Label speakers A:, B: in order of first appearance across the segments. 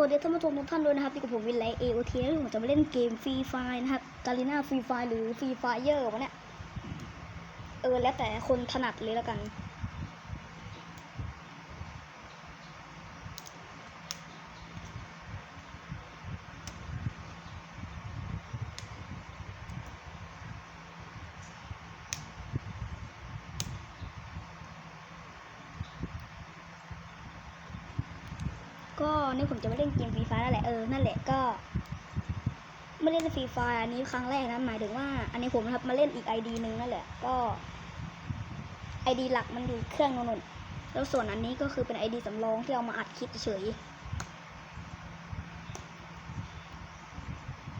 A: ตัวเดียวท่านผู้ชมทุกท่านด้วยนะครับที่กับผมวินไลเอโอทีแล้วผมจะมาเล่นเกมฟรีไฟนะครับกาลิน่าฟรีไฟหรือฟรีไฟเยอร์วะเนี่ย เออ แล้วแต่คนถนัดเลยแล้วกัน ก็นี่ผมจะมาเล่นเกมฟรีไฟนั่นแหละเออนั่นแหละก็ไม่เล่นฟรีไฟอันนี้ครั้งแรกนะหมายถึงว่า อันนี้ผมนะครับมาเล่นอีกไอดีหนึ่งนั่นแหละก็ไอดีหลักมันอยู่เครื่องโน่นแล้วส่วนอันนี้ก็คือเป็นไอดีสำรองที่เอามาอัดคลิปเฉย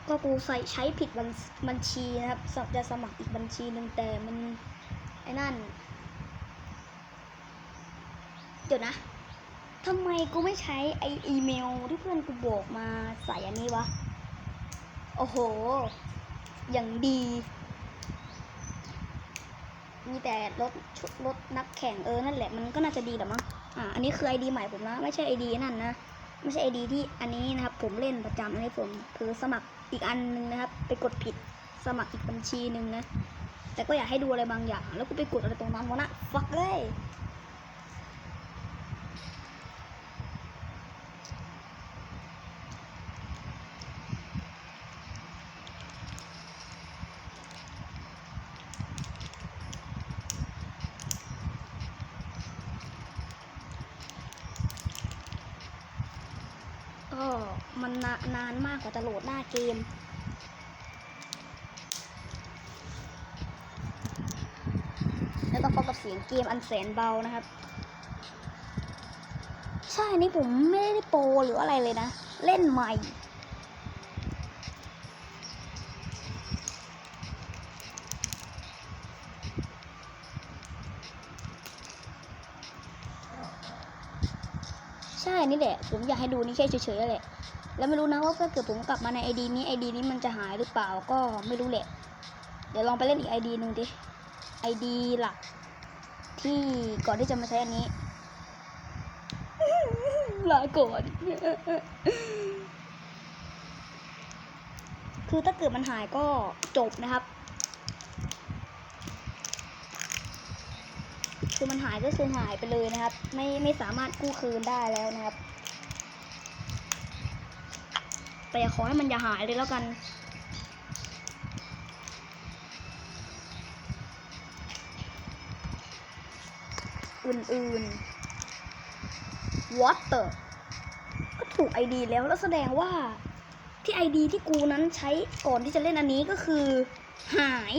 A: ก็กูใส่ใช้ผิดบัญบัญชีนะครับจะสมัครอีกบัญชีหนึ่งแต่มันไอ้นั่น เดี๋ยวนะ ทำไมกูไม่ใช้ไออีเมลที่เพื่อนกูบอกมาใส่อันนี้วะ โอ้โห อย่างดี มีแต่รถชุดรถนักแข่งเออ นั่นแหละมันก็น่าจะดีแหละมั้ง อ่า อันนี้คือไอดีใหม่ผมนะ ไม่ใช่ไอดีนั่นนะ ไม่ใช่ไอดีที่อันนี้นะครับ ผมเล่นประจำอันนี้ผมคือสมัครอีกอันนึงนะครับ ไปกดผิดสมัครอีกบัญชีหนึ่งนะ แต่ก็อยากให้ดูอะไรบางอย่าง แล้วกูไปกดอะไรตรงนั้นวะนะ ฟักเลย ก็มันนานานมากกว่าจะโหลดหน้าเกม แล้วต้องพบกับเสียงเกมอันแสนเบานะครับ ใช่นี่ผมไม่ได้โปรหรืออะไรเลยนะ เล่นใหม่ ช่นี่แหละ ผมอยากให้ดูนี่แค่เฉยๆแหละ แล้วไม่รู้นะว่าถ้าเกิดผมกลับมาในไอดีนี้ไอดีนี้มันจะหายหรือเปล่าก็ไม่รู้แหละ เดี๋ยวลองไปเล่นอีกไอดีหนึ่งดิไอดีหลัก ที่ก่อนที่จะมาใช้อันนี้ลาก่อนคือถ้าเกิดมันหายก็จบนะครับ คือมันหายก็คือหายไปเลยนะครับ ไม่ไม่สามารถกู้คืนได้แล้วนะครับ แต่ขอให้มันอย่าหายเลยแล้วกัน อื่นๆ water ก็ถูก ID แล้วแล้วแสดงว่าที่ ID ที่กูนั้นใช้ก่อนที่จะเล่นอันนี้ก็คือหาย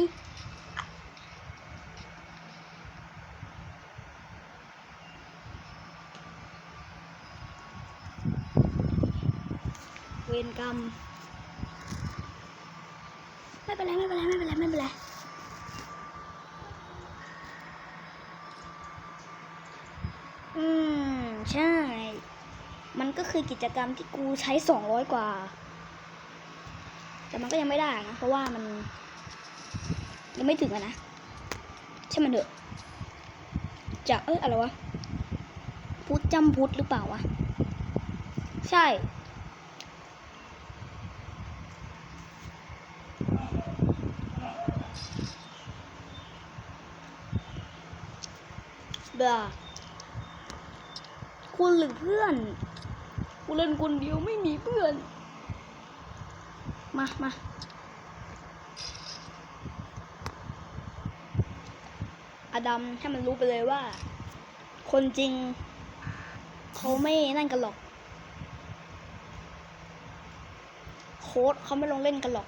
A: กรรม ไม่เป็นไรไม่เป็นไรไม่เป็นไรไม่เป็นไรอืม ใช่ มันก็คือกิจกรรมที่กูใช้สองร้อยกว่า แต่มันก็ยังไม่ได้นะ เพราะว่ามัน ยังไม่ถึงอะนะ ใช่มันเถอะจะเอ้ยอะไรวะพุทธจำพุทธหรือเปล่าวะ ใช่ บื่อคุณหรือเพื่อนกูเล่นคนเดียวไม่มีเพื่อน มามาอดัมให้มันรู้ไปเลยว่า คนจริง เขาไม่นั่นกันหรอก โค้ดเขาไม่ลงเล่นกันหรอก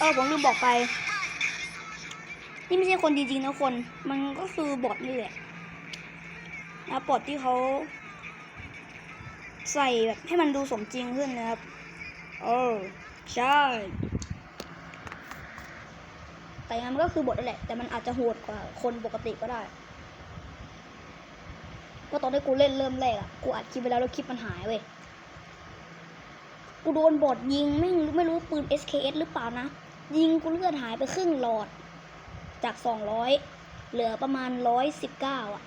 A: เออผมลืมบอกไป นี่ไม่ใช่คนจริงๆนะคน มันก็คือบอทนี่แหละนะบอทที่เขาใส่แบบให้มันดูสมจริงขึ้นนะครับ เออ ใช่ แต่ยังมันก็คือบทนั่นแหละ แต่มันอาจจะโหดกว่าคนปกติก็ได้เพราะตอนที่กูเล่นเริ่มแรกอะกูอัดคลิปไปแล้วแล้วคลิปมันหายเว้ย กูโดนบอดยิงไม่รู้ไม่รู้ปืน SKS หรือเปล่านะ ยิงกูเลือดหายไปครึ่งหลอด จาก200เหลือประมาณ119อะ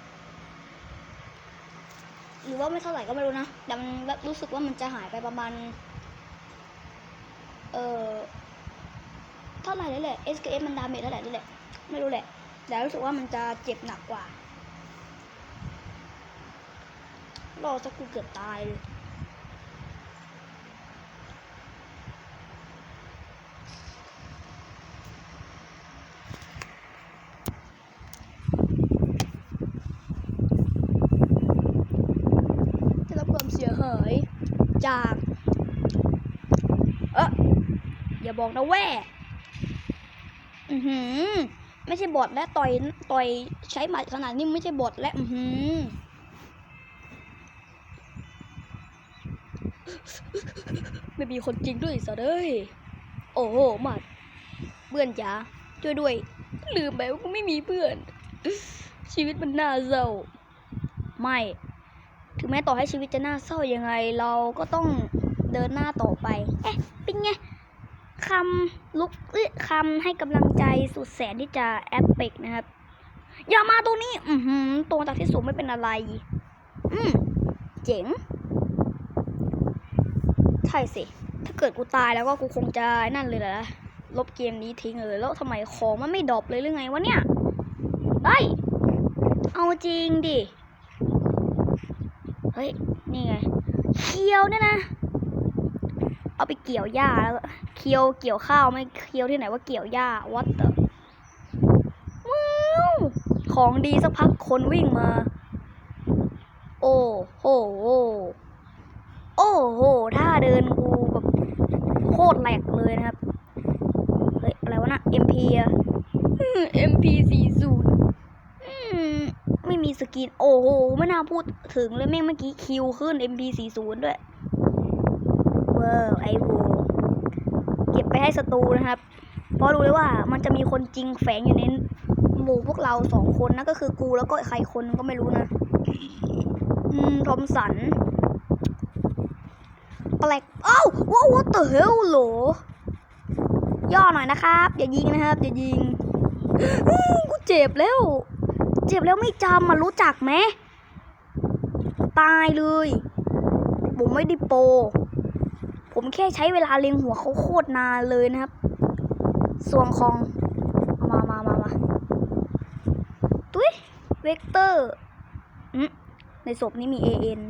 A: หรือว่าไม่เท่าไหร่ก็ไม่รู้นะ แต่มันแบบรู้สึกว่ามันจะหายไปประมาณ เออเท่าไหร่นี่แหละ SKS มันดาเมจเท่าไหร่นี่แหละไม่รู้แหละ แต่รู้สึกว่ามันจะเจ็บหนักกว่ารอสักกูเกือบตายเลย ได้รับความเสียหาย จาก เอออย่าบอกนะแว่อือหือ ไม่ใช่บอทและต่อยต่อยใช้หมัดขนาดนี้ไม่ใช่บอทและอือหือไม่มีคนจริงด้วยสัตว์เอ้ยโอ้โหหมัดเพื่อนจ๋าช่วยด้วย ลืมไปว่าไม่มีเพื่อน ชีวิตมันน่าเศร้าไม่ ถึงแม้ต่อให้ชีวิตจะน่าเศร้ายังไง เราก็ต้องเดินหน้าต่อไป เอ๊ะเป็นไงคำลุกเอ้ยคำให้กำลังใจสุดแสนที่จะแอปเปิกนะครับ อย่ามาตรงนี้ อือหือตรงจากที่สูงไม่เป็นอะไร อืมเจ๋ง ใช่สิ ถ้าเกิดกูตายแล้วก็กูคงจะนั่นเลยนะลบเกมนี้ทิ้งเลย แล้วทำไมของมันไม่ดรอปเลยหรือไงวะเนี่ย เฮ้ย เอาจริงดิ เฮ้ย นี่ไง เคียวเนี่ยนะ เอาไปเกี่ยวหญ้าแล้วเคียวเกี่ยวข้าวไม่เคียวที่ไหนว่าเกี่ยวหญ้า what the ว้าวของดีสักพักคนวิ่งมา โอ้โห โอ้โหถ้าเดินกูแบบโคตรแหลกเลยนะครับ เฮ้ย อะไรวะนะ MP อะ MP 40 ไม่มีสกิน โอ้โหไม่น่าพูดถึงเลยแม่งเมื่อกี้คิวขึ้น MP 40 ด้วย เว้าวไอโวเก็บไปให้ศัตรูนะครับ เพราะรู้เลยว่ามันจะมีคนจริงแฝงอยู่ในหมู่พวกเราสองคนนะก็คือกูแล้วก็ใครคนก็ไม่รู้นะ อืม ทอมสัน แปลกเอ้าว้าว what the hell โหลย่อหน่อยนะครับ อย่ายิงนะครับ อย่ายิงกูเจ็บแล้ว เจ็บแล้วไม่จำมันรู้จักไหม ตายเลย ผมไม่ได้โป ผมแค่ใช้เวลาเล็งหัวเขาโคตรนานเลยนะครับ ส่วนของเอามามามามาตุ้ยเวกเตอร์อืมในศพนี้มี AN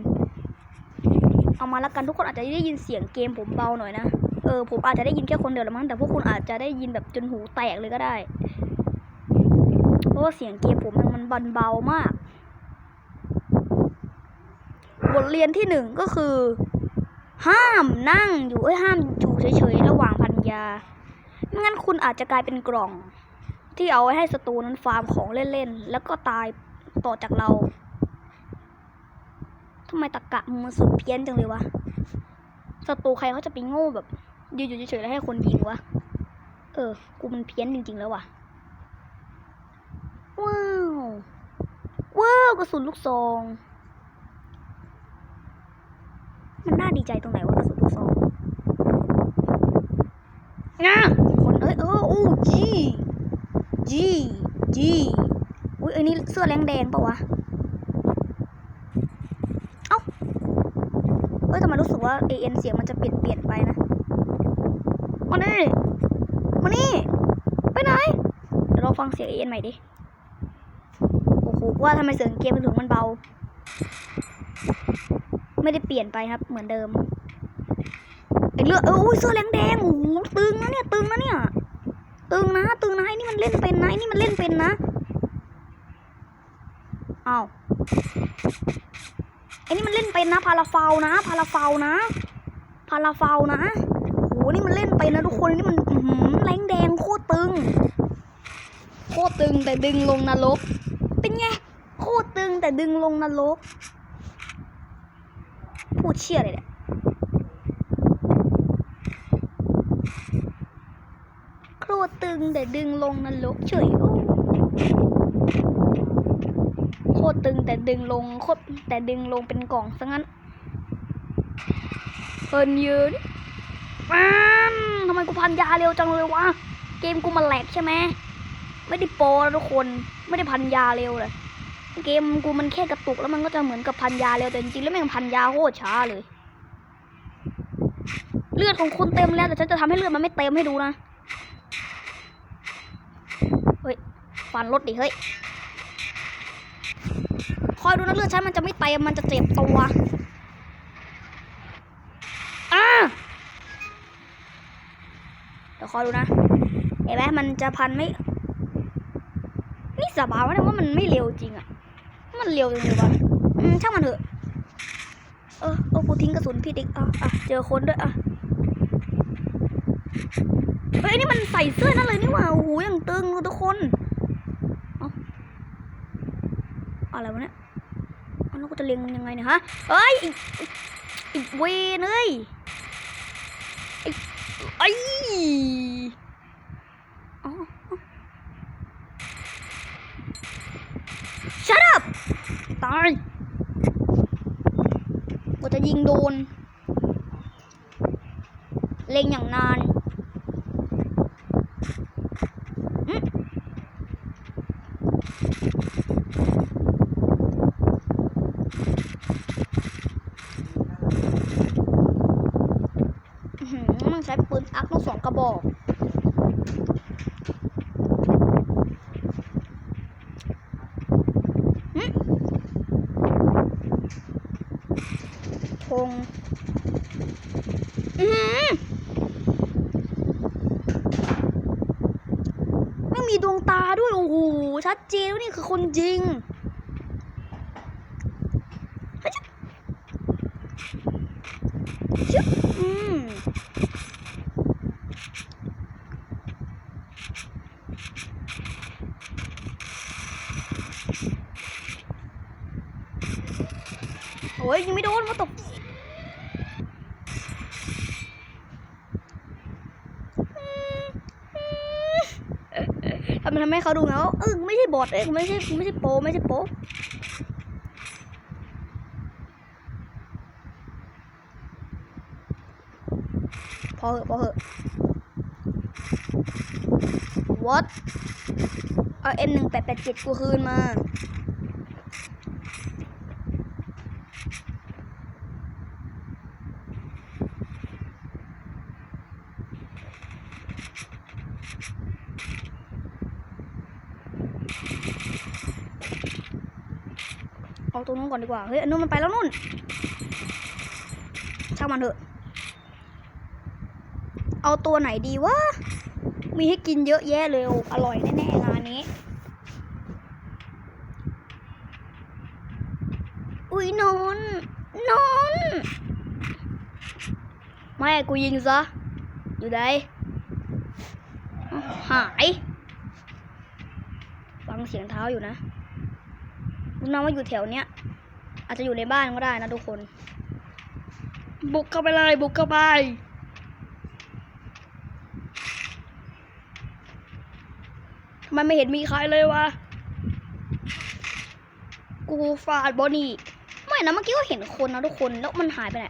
A: เอามาแล้วกันทุกคนอาจจะได้ยินเสียงเกมผมเบาหน่อยนะ เออ ผมอาจจะได้ยินแค่คนเดียวละมั้งแต่พวกคุณอาจจะได้ยินแบบจนหูแตกเลยก็ได้ เพราะว่าเสียงเกมผมมันมันบันเบามาก บทเรียนที่หนึ่งก็คือ ห้ามนั่งอยู่เอ้ยห้ามอยู่เฉยๆระหว่างพันยาไม่งั้นคุณอาจจะกลายเป็นกล่อง ที่เอาไว้ให้ศัตรูนั้นฟาร์มของเล่นๆ แล้วก็ตายต่อจากเราทำไมตะกะมันสุดเพี้ยนจังเลยวะศัตรูใครเขาจะไปโง่แบบยืนอยู่เฉยๆแล้วให้คนยิงวะ เออ กูมันเพี้ยนจริงๆแล้วว่ะ ว้าว ว้าวกระสุนลูกซอง มันน่าดีใจตรงไหนวะกระสุนลูกซองนะคนเอ้ยเออโอ้จีจีจีอุ้ยไอ้นี่เสื้อแดงแดงปะวะ เอ้าเฮ้ยทำไมรู้สึกว่า AN เสียงมันจะเปลี่ยนเปลี่ยนไปนะมานี่มานี่ไปไหน เดี๋ยวเราฟังเสียง AN ใหม่ดิ หว่าทำไมเสียงเกมมันถึงมันเบา ไม่ได้เปลี่ยนไปครับ เหมือนเดิมไอเลือดเอออุ้ยเสื้อแดงแดงโอ้โหตึงนะเนี่ยตึงนะเนี่ยตึงนะตึงนะไอ้นี่มันเล่นเป็นนะไอ้นี่มันเล่นเป็นนะอ้าวไอ้นี่มันเล่นเป็นนะพาราฟาวนะพาราฟาวนะพาราฟาวนะโอ้โหนี่มันเล่นเป็นนะทุกคนนี่มันหือแรงแดงโคตรตึง โคตรตึงแต่ดึงลงนรก เป็นไง โคตรตึงแต่ดึงลงนรก พูดเชี่ยเลยเนี่ยตรตึงแต่ดึงลงนรกเฉยโอ้โคตรตึงแต่ดึงลงโคตรแต่ดึงลงเป็นกล่องซะงั้นเพินยืนมันทำไมกูพันยาเร็วจังเลยวะ เกมกูมันแหลกใช่ไหม ไม่ได้โปรนะทุกคนไม่ได้พันยาเร็วเลยเกมกูมันแค่กระตุกแล้วมันก็จะเหมือนกับพันยาเร็วแต่จริงๆแล้วแม่งพันยาโคตรช้าเลย เลือดของคุณเต็มแล้วแต่ฉันจะทำให้เลือดมันไม่เต็มให้ดูนะเฮ้ยฟันรถดิเฮ้ยคอยดูนะเลือดฉันมันจะไม่เต็มมันจะเจ็บตัวอ่าเดี๋ยวคอยดูนะเห็นไหมมันจะพันไม่ นี่สบายว่าเนี่ยว่ามันไม่เร็วจริงอะมันเร็วจริงเลยวะอืมช่างมันเถอะ เออเออกูทิ้งกระสุนผิดอีกอะอะเจอคนด้วยอะเฮ้ยนี่มันใส่เสื้อนั่นเลยนี่ว่าโอ้โหอย่างตึงเลยทุกคนเอาอะไรวะเนี่ยแล้วกูจะเล็งมันยังไงเนี่ยฮะเอ้ยอีกเวนเอ้ยไอ้อ๋อ Shut up ตายกูจะยิงโดน เล็งอย่างนาน อืมอื้อหือมันใช้ปืนอักทั้งสองกระบอก อืมธ ง อือหือไม่มีดวงตาด้วย โอ้โห ชัดเจนว่านี่คือคนจริงอืมโอ้ยยังไม่โดนมาตกไม ทำให้เขาดูไงว่าเออไม่ใช่บอทเองไม่ใช่ไม่ใช่โปไม่ใช่โปพอเหอะพอเหอะ what เอา M หนึ่งแปดแปดเจ็ดกูคืนมา เอาตัวนู้นก่อนดีกว่า เฮ้ยอันนู้นมันไปแล้วนู่น ช่างมันเถอะ เอาตัวไหนดีวะ มีให้กินเยอะแยะเลย อร่อยแน่ๆงานนี้ อุ้ยนอน นอน ไม่กูยิงซะ อยู่ไหนหาย ฟังเสียงเท้าอยู่นะ รู้นะว่าอยู่แถวเนี้ย อาจจะอยู่ในบ้านก็ได้นะทุกคน บุกเข้าไปเลยบุกเข้าไป ทำไมไม่เห็นมีใครเลยวะ กูฟาดบอนี่ไม่นะเมื่อกี้ก็เห็นคนนะทุกคน แล้วมันหายไปไหน